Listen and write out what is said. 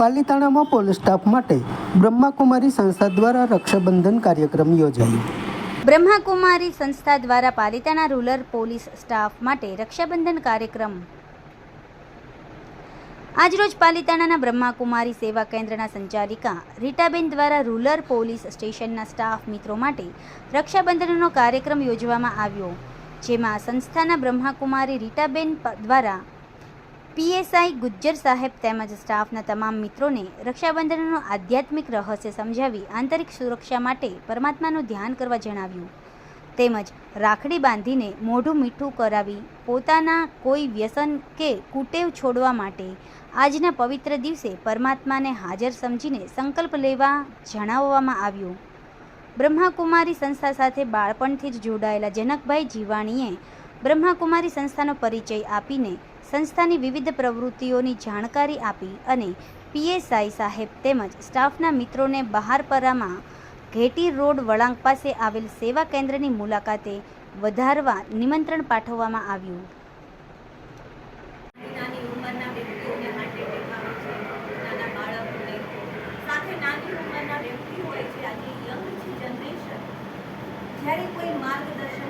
પાલીતાણામાં police staff માટે બ્રહ્માકુમારી સંસ્થા દ્વારા રક્ષાબંધન કાર્યક્રમ યોજાયો. બ્રહ્માકુમારી સંસ્થા દ્વારા પાલિતાણા રૂરલ પોલીસ સ્ટાફ માટે રક્ષાબંધન કાર્યક્રમ. આજરોજ પાલિતાણાના બ્રહ્માકુમારી સેવા કેન્દ્રના સંચાલિકા રીટાબેન દ્વારા રૂરલ પોલીસ સ્ટેશનના સ્ટાફ મિત્રો માટે રક્ષાબંધનનો કાર્યક્રમ યોજવામાં આવ્યો, જેમાં સંસ્થાના બ્રહ્માકુમારી રીટાબેન દ્વારા પીએસઆઈ ગુજ્જર સાહેબ તેમજ સ્ટાફના તમામ મિત્રોને રક્ષાબંધનનું આધ્યાત્મિક રહસ્ય સમજાવી આંતરિક સુરક્ષા માટે પરમાત્માનું ધ્યાન કરવા જણાવ્યું. તેમજ રાખડી બાંધીને મોઢું મીઠું કરાવી પોતાના કોઈ વ્યસન કે કુટેવ છોડવા માટે આજના પવિત્ર દિવસે પરમાત્માને હાજર સમજીને સંકલ્પ લેવા જણાવવામાં આવ્યું. બ્રહ્માકુમારી સંસ્થા સાથે બાળપણથી જ જોડાયેલા જનકભાઈ જીવાણીએ બ્રહ્માકુમારી સંસ્થાનો પરિચય આપીને સંસ્થાની વિવિધ પ્રવૃત્તિઓની જાણકારી આપી અને પીએસઆઈ સાહેબ તેમજ સ્ટાફના મિત્રોને બહારપરામાં ઘેટી રોડ વળાંક પાસે આવેલ સેવા કેન્દ્રની મુલાકાતે વધારવા નિમંત્રણ પાઠવવામાં આવ્યું. જ્યારે કોઈ વ્યક્તિઓને